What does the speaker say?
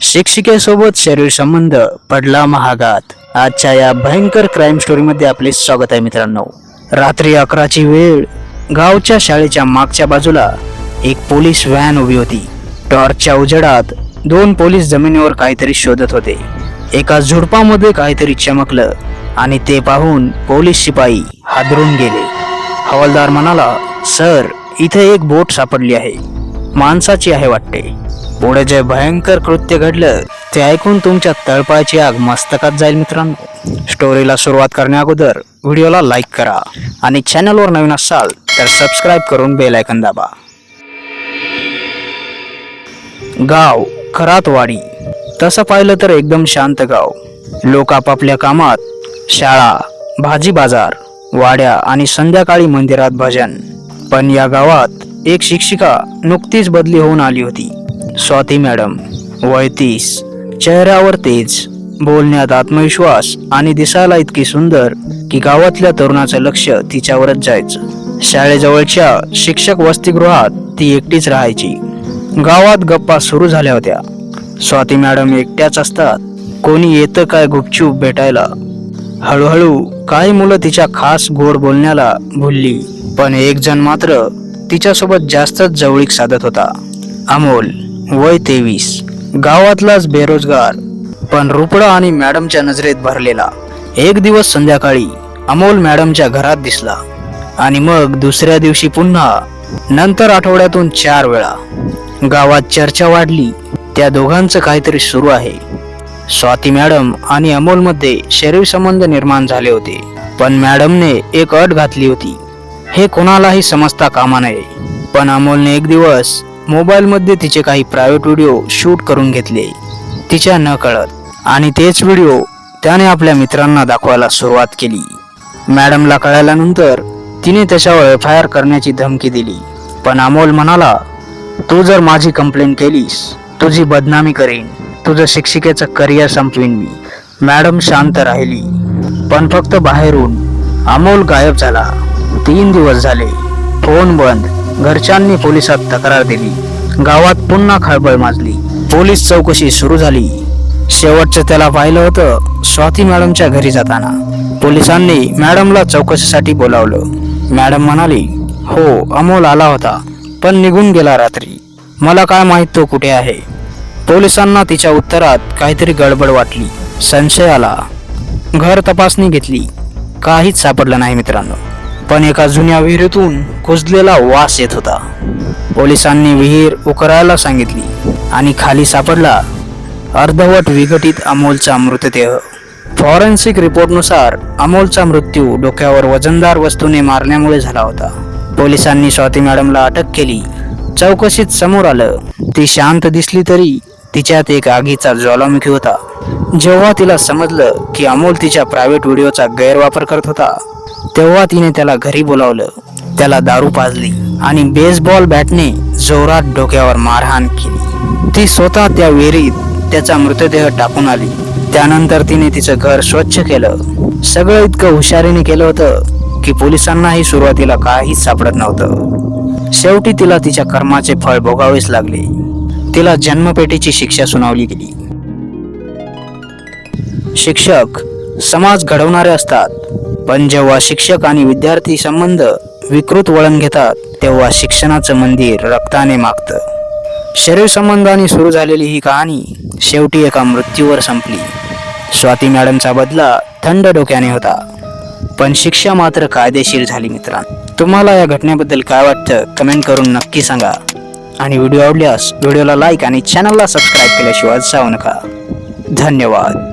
शिक्षिकेसोबत शरीर संबंध पडला महागात. आजच्या या भयंकर क्राईम स्टोरीमध्ये आपले स्वागत आहे मित्रांनो. रात्री अकराची वेळ. गावच्या शाळेच्या मागच्या बाजूला एक पोलीस व्हॅन उभी होती. टॉर्चच्या उजेडात दोन पोलीस जमिनीवर काहीतरी शोधत होते. एका झुडपामध्ये काहीतरी चमकलं आणि ते पाहून पोलीस शिपाई हादरून गेले. हवालदार म्हणाला सर इथे एक बोट सापडली आहे. माणसाची आहे वाटते. पुढे जे भयंकर कृत्य घडलं ते ऐकून तुमच्या तळपाची आग मस्तकात जाईल मित्रांनो. स्टोरीला सुरुवात करण्या अगोदर व्हिडिओला लाईक करा आणि चॅनलवर नवीन असाल तर सबस्क्राईब करून बेल आयकन दाबा. गाव खरातवाडी. तसं पाहिलं तर एकदम शांत गाव. लोक आपापल्या कामात शाळा भाजी बाजार वाड्या आणि संध्याकाळी मंदिरात भजन. पण या गावात एक शिक्षिका नुकतीच बदली होऊन आली होती. स्वाती मॅडम वय तीस. चेहऱ्यावर तेज बोलण्यात आत्मविश्वास आणि दिसायला इतकी सुंदर की गावातल्या तरुणाचं लक्ष तिच्यावरच जायचं. शाळेजवळच्या शिक्षक वसतिगृहात ती एकटीच राहायची. गावात गप्पा सुरू झाल्या होत्या. स्वाती मॅडम एकट्याच असतात. कोणी येतं काय गुपचूप भेटायला? हळूहळू काही मुलं तिच्या खास गोड बोलण्याला भुलली. पण एक जण मात्र तिच्यासोबत जास्तच जवळीक साधत होता. अमोल वय तेवीस. गावातलाच बेरोजगार. पण रुपडा आणि मॅडमच्या नजरेत भरलेला. एक दिवस संध्याकाळी अमोल मॅडमच्या घरात दिसला. आणि मग दुसऱ्या दिवशी पुन्हा नंतर आठवड्यातून चार वेळा. गावात चर्चा वाढली. त्या दोघांचं काहीतरी सुरू आहे. स्वाती मॅडम आणि अमोलमध्ये शरीर संबंध निर्माण झाले होते. पण मॅडमने एक अट घातली होती. हे कोणालाही समजता कामा नये. पण अमोलने एक दिवस मोबाईलमध्ये तिचे काही प्रायव्हेट व्हिडिओ शूट करून घेतले. तिच्या न कळत. आणि तेच व्हिडिओ त्याने आपल्या मित्रांना दाखवायला सुरुवात केली. मॅडमला कळाल्यानंतर तिने त्याच्यावर एफ आय आर करण्याची धमकी दिली. पण अमोल म्हणाला तू जर माझी कंप्लेंट केलीस तुझी बदनामी करेन. तुझं शिक्षिकेचं करिअर संपवीन मी. मॅडम शांत राहिली. पण फक्त बाहेरून अमोल गायब झाला. तीन दिवस झाले. फोन बंद. घरच्यांनी पोलिसात तक्रार दिली. गावात पुन्हा खळबळ माजली. पोलीस चौकशी सुरू झाली. शेवटचं त्याला पाहिलं होतं स्वाती मॅडमच्या घरी जाताना. पोलिसांनी मॅडमला चौकशीसाठी बोलावलं. मॅडम म्हणाली हो अमोल आला होता पण निघून गेला रात्री. मला काय माहीत तो कुठे आहे? पोलिसांना तिच्या उत्तरात काहीतरी गडबड वाटली. संशय आला. घर तपासणी घेतली. काहीच सापडलं नाही मित्रांनो. पण एका जुन्या विहिरीतून कुजलेला वास येत होता. पोलिसांनी विहीर उकरायला सांगितली आणि खाली सापडला अर्धवट विघटित अमोलचा मृतदेह. फॉरेन्सिक रिपोर्टनुसार अमोलचा मृत्यू डोक्यावर वजनदार वस्तूने मारण्यामुळे झाला होता. पोलिसांनी स्वाती मॅडमला अटक केली. चौकशीत समोर आलं. ती शांत दिसली तरी तिच्यात एक आगीचा ज्वालामुखी होता. जेव्हा तिला समजलं की अमोल तिच्या प्रायव्हेट व्हिडिओचा गैरवापर करत होता तेव्हा तिने त्याला घरी बोलावलं. त्याला दारू पाजली आणि बेसबॉल बॅटने जोरात डोक्यावर मारहाण केली. ती स्वतः त्या विहिरीत त्याचा मृतदेह टाकून आली. त्यानंतर तिने तिचं घर स्वच्छ केलं. सगळं इतकं हुशारीने केलं होतं की पोलिसांनाही सुरुवातीला काहीच सापडत नव्हतं. शेवटी तिला तिच्या कर्माचे फळ भोगावेच लागले. तिला जन्मपेटीची शिक्षा सुनावली गेली. शिक्षक समाज घडवणारे असतात. पण जेव्हा शिक्षक आणि विद्यार्थी संबंध विकृत वळण घेतात तेव्हा शिक्षणाचं मंदिर रक्ताने मागतं. शरीर संबंधाने सुरू झालेली ही कहाणी शेवटी एका मृत्यूवर संपली. स्वाती मॅडमचा बदला थंड डोक्याने होता. पण शिक्षा मात्र कायदेशीर झाली मित्रांनो. तुम्हाला या घटनेबद्दल काय वाटतं कमेंट करून नक्की सांगा. आणि व्हिडिओ आवडल्यास व्हिडिओला लाईक आणि चॅनलला सबस्क्राईब केल्याशिवाय जाऊ नका. धन्यवाद.